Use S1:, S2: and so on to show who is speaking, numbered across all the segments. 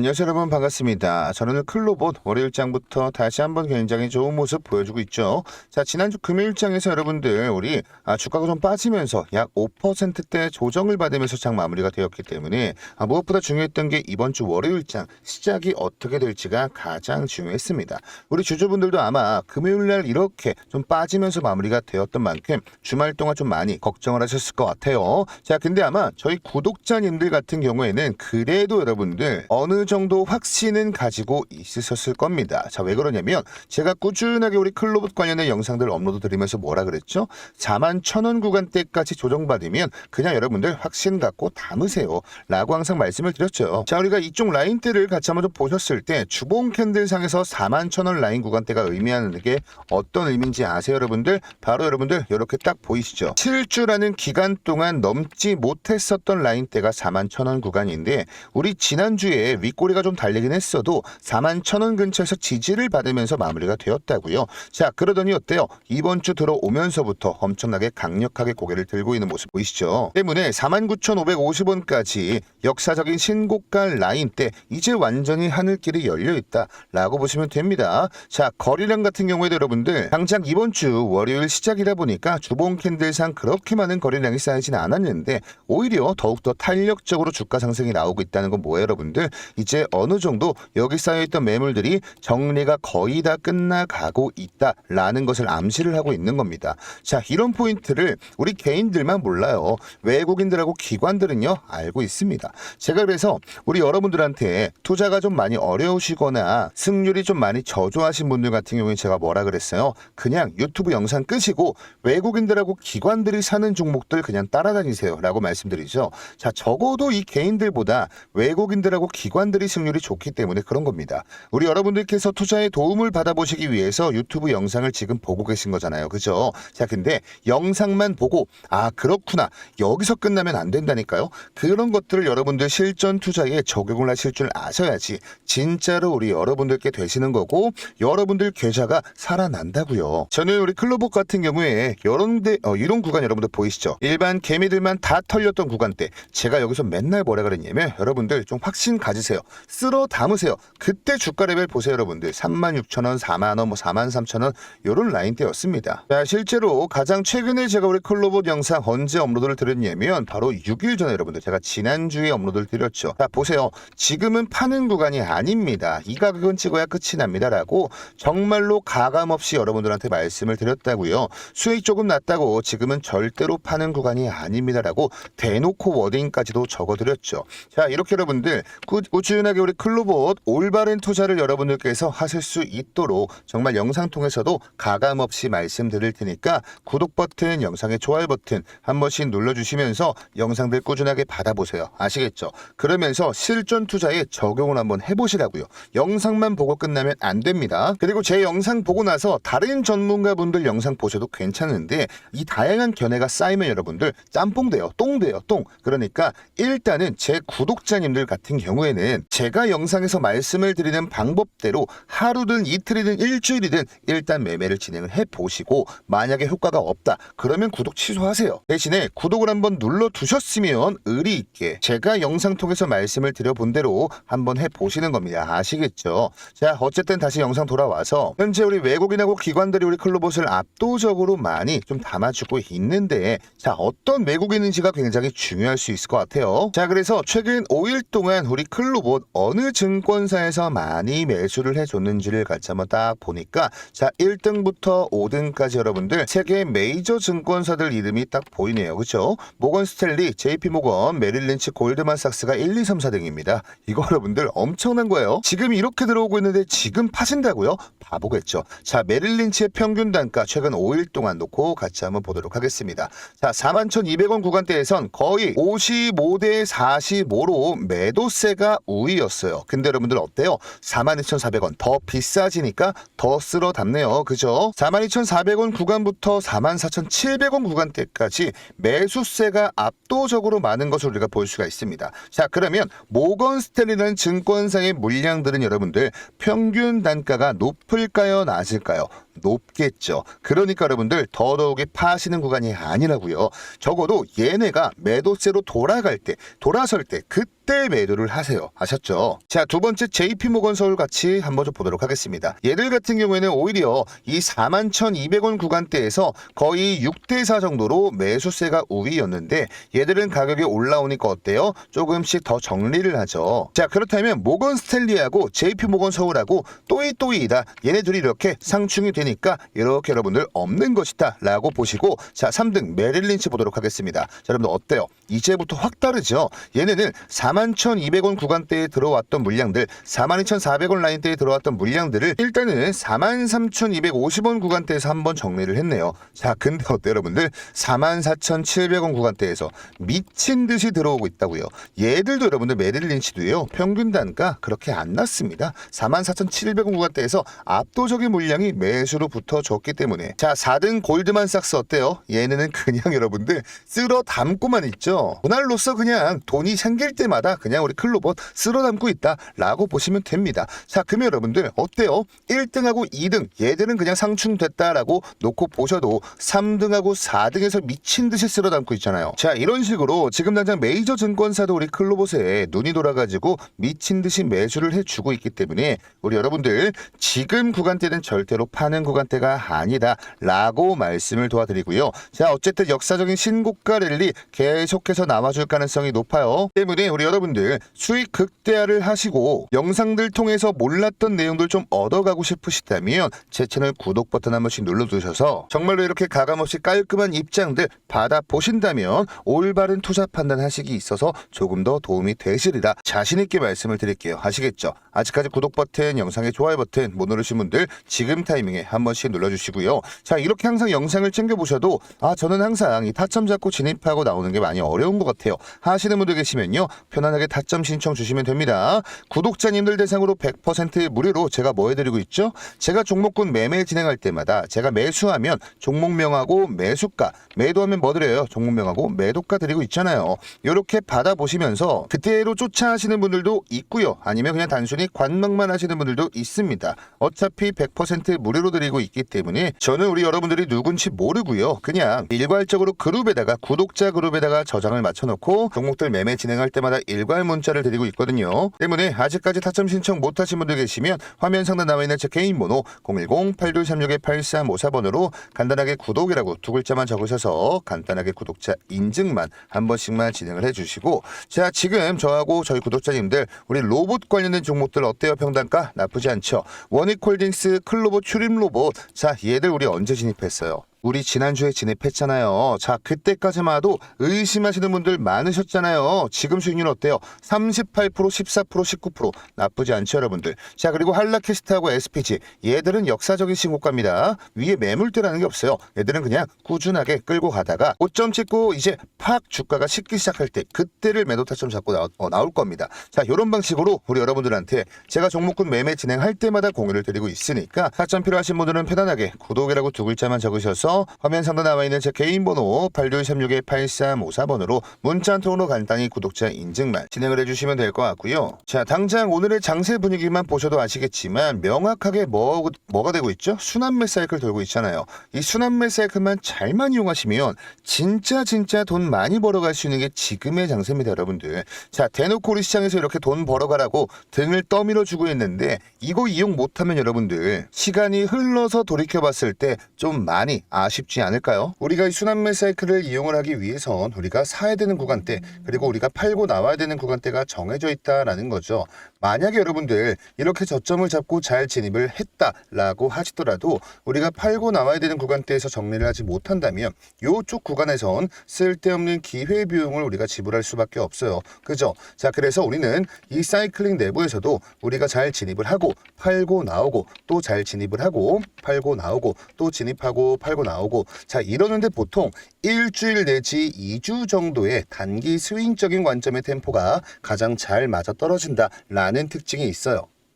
S1: 안녕하세요 여러분 반갑습니다. 저는 클로봇 월요일장부터 다시 한번 굉장히 좋은 모습 보여주고 있죠. 자 지난주 금요일장에서 여러분들 우리 아, 주가가 좀 빠지면서 약 5%대 조정을 받으면서 장 마무리가 되었기 때문에 아, 무엇보다 중요했던 게 이번 주 월요일장 시작이 어떻게 될지가 가장 중요했습니다. 우리 주주분들도 아마 금요일날 이렇게 좀 빠지면서 마무리가 되었던 만큼 주말 동안 좀 많이 걱정을 하셨을 것 같아요. 자 근데 아마 저희 구독자님들 같은 경우에는 그래도 여러분들 어느 정도 확신은 가지고 있으셨을 겁니다. 자, 왜 그러냐면 제가 꾸준하게 우리 클로봇 관련된 영상들 업로드 드리면서 뭐라 그랬죠? 4만 천원 구간대까지 조정받으면 그냥 여러분들 확신 갖고 담으세요. 라고 항상 말씀을 드렸죠. 자, 우리가 이쪽 라인대를 같이 한번 좀 보셨을 때 주봉 캔들 상에서 4만 천원 라인 구간대가 의미하는 게 어떤 의미인지 아세요, 여러분들? 바로 여러분들 이렇게 딱 보이시죠? 7주라는 기간 동안 넘지 못했었던 라인대가 4만 천원 구간인데 우리 지난주에 윗꼬리가 좀 달리긴 했어도 4만 천원 근처에서 지지를 받으면서 마무리가 되었다고요. 자 그러더니 어때요? 이번 주 들어오면서부터 엄청나게 강력하게 고개를 들고 있는 모습 보이시죠? 때문에 4만 9,550원까지 역사적인 신고가 라인 때 이제 완전히 하늘길이 열려 있다 라고 보시면 됩니다. 자 거래량 같은 경우에도 여러분들 당장 이번 주 월요일 시작이다 보니까 주봉 캔들상 그렇게 많은 거래량이 쌓이지는 않았는데 오히려 더욱더 탄력적으로 주가 상승이 나오고 있다는 건 뭐예요 여러분들 이제 어느 정도 여기 쌓여있던 매물들이 정리가 거의 다 끝나가고 있다라는 것을 암시를 하고 있는 겁니다. 자 이런 포인트를 우리 개인들만 몰라요. 외국인들하고 기관들은요 알고 있습니다. 제가 그래서 우리 여러분들한테 투자가 좀 많이 어려우시거나 승률이 좀 많이 저조하신 분들 같은 경우에 제가 뭐라 그랬어요? 그냥 유튜브 영상 끄시고 외국인들하고 기관들이 사는 종목들 그냥 따라다니세요. 라고 말씀드리죠. 자 적어도 이 개인들보다 외국인들하고 기관 들이 승률이 좋기 때문에 그런 겁니다. 우리 여러분들께서 투자에 도움을 받아보시기 위해서 유튜브 영상을 지금 보고 계신 거잖아요. 그죠? 자, 근데 영상만 보고, 아, 그렇구나. 여기서 끝나면 안 된다니까요. 그런 것들을 여러분들 실전 투자에 적용을 하실 줄 아셔야지 진짜로 우리 여러분들께 되시는 거고, 여러분들 계좌가 살아난다고요. 저는 우리 클로복 같은 경우에 이런 데, 어, 이런 구간 여러분들 보이시죠? 일반 개미들만 다 털렸던 구간 때 제가 여기서 맨날 뭐라 그랬냐면 여러분들 좀 확신 가지세요. 쓸어 담으세요. 그때 주가 레벨 보세요, 여러분들. 36,000원, 4만원, 뭐 43,000원 요런 라인대였습니다. 자, 실제로 가장 최근에 제가 우리 클로봇 영상 언제 업로드를 드렸냐면 바로 6일 전에 여러분들 제가 지난주에 업로드를 드렸죠. 자, 보세요. 지금은 파는 구간이 아닙니다. 이 가격은 찍어야 끝이 납니다라고 정말로 가감 없이 여러분들한테 말씀을 드렸다고요. 수익 조금 났다고 지금은 절대로 파는 구간이 아닙니다라고 대놓고 워딩까지도 적어드렸죠. 자, 이렇게 여러분들 꾸, 꾸준하게 우리 클로봇 올바른 투자를 여러분들께서 하실 수 있도록 정말 영상 통해서도 가감 없이 말씀드릴 테니까 구독 버튼, 영상의 좋아요 버튼 한 번씩 눌러주시면서 영상들 꾸준하게 받아보세요. 아시겠죠? 그러면서 실전 투자에 적용을 한번 해보시라고요. 영상만 보고 끝나면 안 됩니다. 그리고 제 영상 보고 나서 다른 전문가분들 영상 보셔도 괜찮은데 이 다양한 견해가 쌓이면 여러분들 짬뽕 돼요. 똥 돼요. 똥. 그러니까 일단은 제 구독자님들 같은 경우에는 제가 영상에서 말씀을 드리는 방법대로 하루든 이틀이든 일주일이든 일단 매매를 진행을 해 보시고 만약에 효과가 없다 그러면 구독 취소하세요. 대신에 구독을 한번 눌러 두셨으면 의리 있게 제가 영상 통해서 말씀을 드려본 대로 한번 해 보시는 겁니다. 아시겠죠? 자 어쨌든 다시 영상 돌아와서 현재 우리 외국인하고 기관들이 우리 클로봇을 압도적으로 많이 좀 담아주고 있는데 자 어떤 외국인인지가 굉장히 중요할 수 있을 것 같아요. 자 그래서 최근 5일 동안 우리 클로봇 어느 증권사에서 많이 매수를 해줬는지를 같이 한번 딱 보니까 자 1등부터 5등까지 여러분들 세계 메이저 증권사들 이름이 딱 보이네요. 그죠 모건 스탠리, JP 모건, 메릴린치, 골드만삭스가 1, 2, 3, 4등입니다. 이거 여러분들 엄청난 거예요. 지금 이렇게 들어오고 있는데 지금 파신다고요? 바보겠죠. 자 메릴린치의 평균 단가 최근 5일 동안 놓고 같이 한번 보도록 하겠습니다. 자 41,200원 구간대에선 거의 55대 45로 매도세가 우 위였어요. 근데 여러분들 어때요? 42,400원 더 비싸지니까 더 쓸어 담네요. 그죠? 42,400원 구간부터 44,700원 구간대까지 매수세가 압도적으로 많은 것을 우리가 볼 수가 있습니다. 자, 그러면 모건 스탠리라는 증권사의 물량들은 여러분들 평균 단가가 높을까요? 낮을까요? 높겠죠. 그러니까 여러분들 더더욱이 파시는 구간이 아니라고요. 적어도 얘네가 매도세로 돌아갈 때, 돌아설 때 그때 매도를 하세요. 아셨죠? 자, 두 번째 JP모건 서울 같이 한번 좀 보도록 하겠습니다. 얘들 같은 경우에는 오히려 이 41,200원 구간대에서 거의 6대4 정도로 매수세가 우위였는데 얘들은 가격이 올라오니까 어때요? 조금씩 더 정리를 하죠. 자, 그렇다면 모건 스탠리하고 JP모건 서울하고 또이또이이다. 얘네 둘이 이렇게 상충이 되니 까 이렇게 여러분들 없는 것이다 라고 보시고 자, 3등 메릴린치 보도록 하겠습니다. 자, 여러분들 어때요? 이제부터 확 다르죠? 얘네는 41,200원 구간대에 들어왔던 물량들, 42,400원 라인대에 들어왔던 물량들을 일단은 43,250원 구간대에서 한번 정리를 했네요. 자, 근데 어때요, 여러분들? 44,700원 구간대에서 미친 듯이 들어오고 있다고요. 얘들도 여러분들 메릴린치도요. 평균 단가 그렇게 안 났습니다. 44,700원 구간대에서 압도적인 물량이 매수 로 붙어줬기 때문에 자, 4등 골드만삭스 어때요? 얘네는 그냥 여러분들 쓸어 담고만 있죠. 분할로서 그냥 돈이 생길 때마다 그냥 우리 클로봇 쓸어 담고 있다라고 보시면 됩니다. 자, 그러면 여러분들 어때요? 1등하고 2등 얘들은 그냥 상충됐다라고 놓고 보셔도 3등하고 4등에서 미친 듯이 쓸어 담고 있잖아요. 자, 이런 식으로 지금 당장 메이저 증권사도 우리 클로봇에 눈이 돌아가지고 미친 듯이 매수를 해주고 있기 때문에 우리 여러분들 지금 구간대는 절대로 파는 구간대가 아니다 라고 말씀을 도와드리고요. 자, 어쨌든 역사적인 신고가 랠리 계속해서 남아줄 가능성이 높아요. 때문에 우리 여러분들 수익 극대화를 하시고 영상들 통해서 몰랐던 내용들 좀 얻어가고 싶으시다면 제 채널 구독 버튼 한 번씩 눌러두셔서 정말로 이렇게 가감없이 깔끔한 입장들 받아 보신다면 올바른 투자 판단하시기 있어서 조금 더 도움이 되시리라 자신 있게 말씀을 드릴게요. 아시겠죠? 아직까지 구독 버튼, 영상의 좋아요 버튼 못 누르신 분들 지금 타이밍에 한 번씩 눌러주시고요. 자 이렇게 항상 영상을 챙겨 보셔도 아 저는 항상 이 타점 잡고 진입하고 나오는 게 많이 어려운 것 같아요. 하시는 분들 계시면요 편안하게 타점 신청 주시면 됩니다. 구독자님들 대상으로 100% 무료로 제가 뭐 해드리고 있죠? 제가 종목군 매매 진행할 때마다 제가 매수하면 종목명하고 매수가, 매도하면 뭐 드려요? 종목명하고 매도가 드리고 있잖아요. 이렇게 받아보시면서 그때로 쫓아 하시는 분들도 있고요. 아니면 그냥 단순히 관망만 하시는 분들도 있습니다. 어차피 100% 무료로 드리고 있기 때문에 저는 우리 여러분들이 누군지 모르고요. 그냥 일괄적으로 그룹에다가 구독자 그룹에다가 저장을 맞춰놓고 종목들 매매 진행할 때마다 일괄 문자를 드리고 있거든요. 때문에 아직까지 타점 신청 못하신 분들 계시면 화면 상단 나와 있는 제 개인 번호 010-8236-8354번으로 간단하게 구독이라고 두 글자만 적으셔서 간단하게 구독자 인증만 한 번씩만 진행을 해주시고 자 지금 저하고 저희 구독자님들 우리 로봇 관련된 종목들 어때요 평단가 나쁘지 않죠 원익홀딩스 클로봇 출입 로봇 자 얘들 우리 언제 진입했어요 우리 지난주에 진입했잖아요. 자, 그때까지만 해도 의심하시는 분들 많으셨잖아요. 지금 수익률 어때요? 38%, 14%, 19% 나쁘지 않죠, 여러분들. 자, 그리고 한라캐스트하고 SPG 얘들은 역사적인 신고가입니다. 위에 매물대라는 게 없어요. 얘들은 그냥 꾸준하게 끌고 가다가 고점 찍고 이제 팍 주가가 식기 시작할 때 그때를 매도 타점 잡고 나, 어, 나올 겁니다. 자, 이런 방식으로 우리 여러분들한테 제가 종목군 매매 진행할 때마다 공유를 드리고 있으니까 타점 필요하신 분들은 편안하게 구독이라고 두 글자만 적으셔서 화면 상단 나와 있는 제 개인 번호 8236-8354번으로 문자 한 통으로 간단히 구독자 인증만 진행을 해주시면 될 것 같고요. 자, 당장 오늘의 장세 분위기만 보셔도 아시겠지만 명확하게 뭐, 뭐가 되고 있죠? 순환매 사이클 돌고 있잖아요. 이 순환매 사이클만 잘만 이용하시면 진짜 진짜 돈 많이 벌어갈 수 있는 게 지금의 장세입니다, 여러분들. 자, 대놓고 우리 시장에서 이렇게 돈 벌어가라고 등을 떠밀어 주고 있는데 이거 이용 못하면 여러분들 시간이 흘러서 돌이켜봤을 때 좀 많이 아쉽지 않을까요? 우리가 이 순환매 사이클을 이용을 하기 위해선 우리가 사야 되는 구간대 그리고 우리가 팔고 나와야 되는 구간대가 정해져 있다라는 거죠. 만약에 여러분들 이렇게 저점을 잡고 잘 진입을 했다라고 하시더라도 우리가 팔고 나와야 되는 구간대에서 정리를 하지 못한다면 요쪽 구간에선 쓸데없는 기회 비용을 우리가 지불할 수밖에 없어요. 그죠? 자, 그래서 우리는 이 사이클링 내부에서도 우리가 잘 진입을 하고 팔고 나오고 또 잘 진입을 하고 팔고 나오고 또 진입하고 팔고 나오고 자 이러는데 보통 일주일 내지 2주 정도의 단기 스윙적인 관점의 템포가 가장 잘 맞아 떨어진다 라는 특징이 있어요.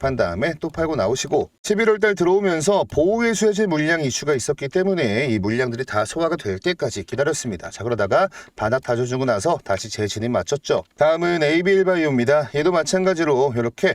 S1: 한 다음에 또 팔고 나오시고 11월 달 들어오면서 보호의 수혜제 물량 이슈가 있었기 때문에 이 물량들이 다 소화가 될 때까지 기다렸습니다. 자, 그러다가 바닥 다져주고 나서 다시 재진입 맞췄죠. 다음은 AB일바이오입니다. 얘도 마찬가지로 이렇게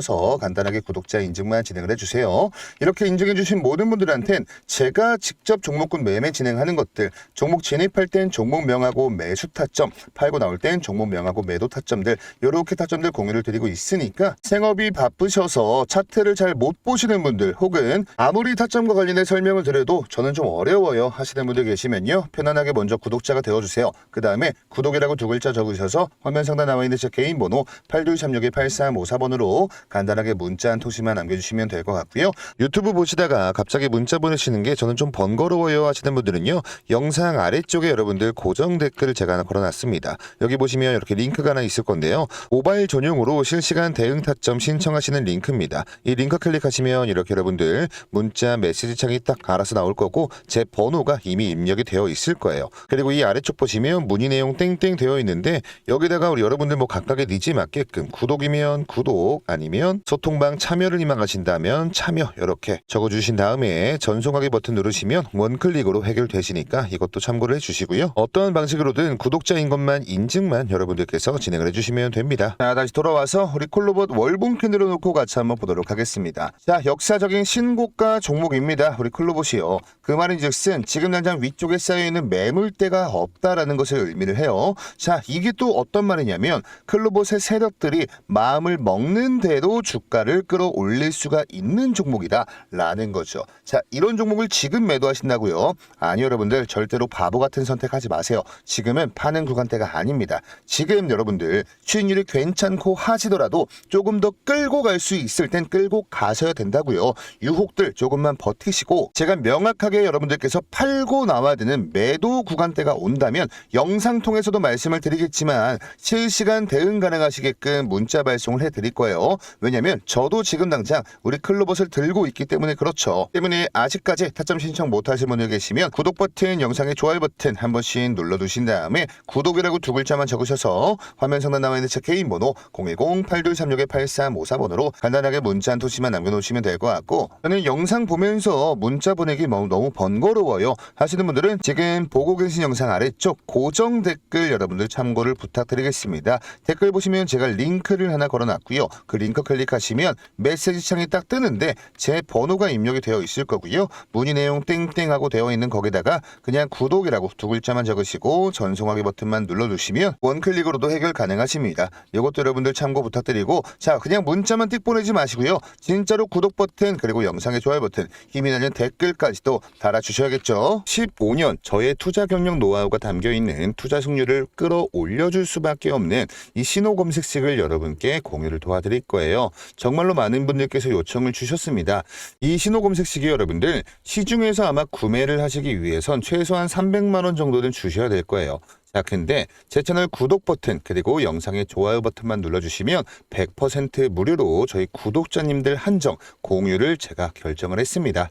S1: 간단하게 구독자 인증만 진행을 해주세요. 이렇게 인증해주신 모든 분들한텐 제가 직접 종목군 매매 진행하는 것들, 종목 진입할 땐 종목 명하고 매수 타점, 팔고 나올 땐 종목 명하고 매도 타점들, 이렇게 타점들 공유를 드리고 있으니까 생업이 바쁘셔서 차트를 잘 못 보시는 분들 혹은 아무리 타점과 관련해 설명을 드려도 저는 좀 어려워요 하시는 분들 계시면요. 편안하게 먼저 구독자가 되어주세요. 그 다음에 구독이라고 두 글자 적으셔서 화면 상단 나와 있는 제 개인 번호 8236-8354번으로 간단하게 문자 한 토시만 남겨주시면 될 것 같고요. 유튜브 보시다가 갑자기 문자 보내시는 게 저는 좀 번거로워요 하시는 분들은요. 영상 아래쪽에 여러분들 고정 댓글을 제가 하나 걸어놨습니다. 여기 보시면 이렇게 링크가 하나 있을 건데요. 모바일 전용으로 실시간 대응 타점 신청하시는 링크입니다. 이 링크 클릭하시면 이렇게 여러분들 문자 메시지 창이 딱 알아서 나올 거고 제 번호가 이미 입력이 되어 있을 거예요. 그리고 이 아래쪽 보시면 문의 내용 땡땡 되어 있는데 여기다가 우리 여러분들 뭐 각각의 니즈에 맞게끔 구독이면 구독 아니면 소통방 참여를 희망하신다면 참여 이렇게 적어주신 다음에 전송하기 버튼 누르시면 원클릭으로 해결되시니까 이것도 참고를 해주시고요. 어떠한 방식으로든 구독자인 것만 인증만 여러분들께서 진행을 해주시면 됩니다. 자 다시 돌아와서 우리 콜로봇 월봉 캔으로 놓고 같이 한번 보도록 하겠습니다. 자 역사적인 신고가 종목입니다. 우리 콜로봇이요. 그 말인즉슨 지금 당장 위쪽에 쌓여있는 매물대가 없다라는 것을 의미를 해요. 자 이게 또 어떤 말이냐면 클로봇의 세력들이 마음을 먹는 대로 주가를 끌어올릴 수가 있는 종목이다라는 거죠. 자 이런 종목을 지금 매도하신다고요? 아니 여러분들 절대로 바보 같은 선택하지 마세요. 지금은 파는 구간대가 아닙니다. 지금 여러분들 수익률이 괜찮고 하시더라도 조금 더 끌고 갈 수 있을 땐 끌고 가셔야 된다고요. 유혹들 조금만 버티시고 제가 명확하게 여러분들께서 팔고 나와야 되는 매도 구간대가 온다면 영상 통해서도 말씀을 드리겠지만 실시간 대응 가능하시게끔 문자 발송을 해드릴 거예요. 왜냐면 저도 지금 당장 우리 클로봇을 들고 있기 때문에 그렇죠. 때문에 아직까지 타점 신청 못하신 분들 계시면 구독 버튼, 영상의 좋아요 버튼 한 번씩 눌러두신 다음에 구독이라고 두 글자만 적으셔서 화면 상단 나와 있는 제 개인 번호 010-8236-8354번으로 간단하게 문자 한 토시만 남겨놓으시면 될 것 같고 저는 영상 보면서 문자 보내기 너무 번거로워요 하시는 분들은 지금 보고 계신 영상 아래쪽 고정 댓글 여러분들 참고를 부탁드리겠습니다. 댓글 보시면 제가 링크를 하나 걸어놨고요. 그 링크 링크 클릭하시면 메시지 창이 딱 뜨는데 제 번호가 입력이 되어 있을 거고요. 문의 내용 땡땡하고 되어 있는 거기다가 그냥 구독이라고 두 글자만 적으시고 전송하기 버튼만 눌러주시면 원클릭으로도 해결 가능하십니다. 이것도 여러분들 참고 부탁드리고 자 그냥 문자만 띡 보내지 마시고요. 진짜로 구독 버튼 그리고 영상의 좋아요 버튼 힘이 나는 댓글까지도 달아주셔야겠죠. 15년 저의 투자 경력 노하우가 담겨 있는 투자 승률을 끌어올려줄 수밖에 없는 이 신호 검색식을 여러분께 공유를 도와드릴 거예요. 정말로 많은 분들께서 요청을 주셨습니다. 이 신호 검색식이 여러분들 시중에서 아마 구매를 하시기 위해선 최소한 300만 원 정도는 주셔야 될 거예요. 자, 근데 제 채널 구독 버튼 그리고 영상의 좋아요 버튼만 눌러주시면 100% 무료로 저희 구독자님들 한정 공유를 제가 결정을 했습니다.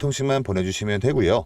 S1: 통씩만 보내주시면 되고요.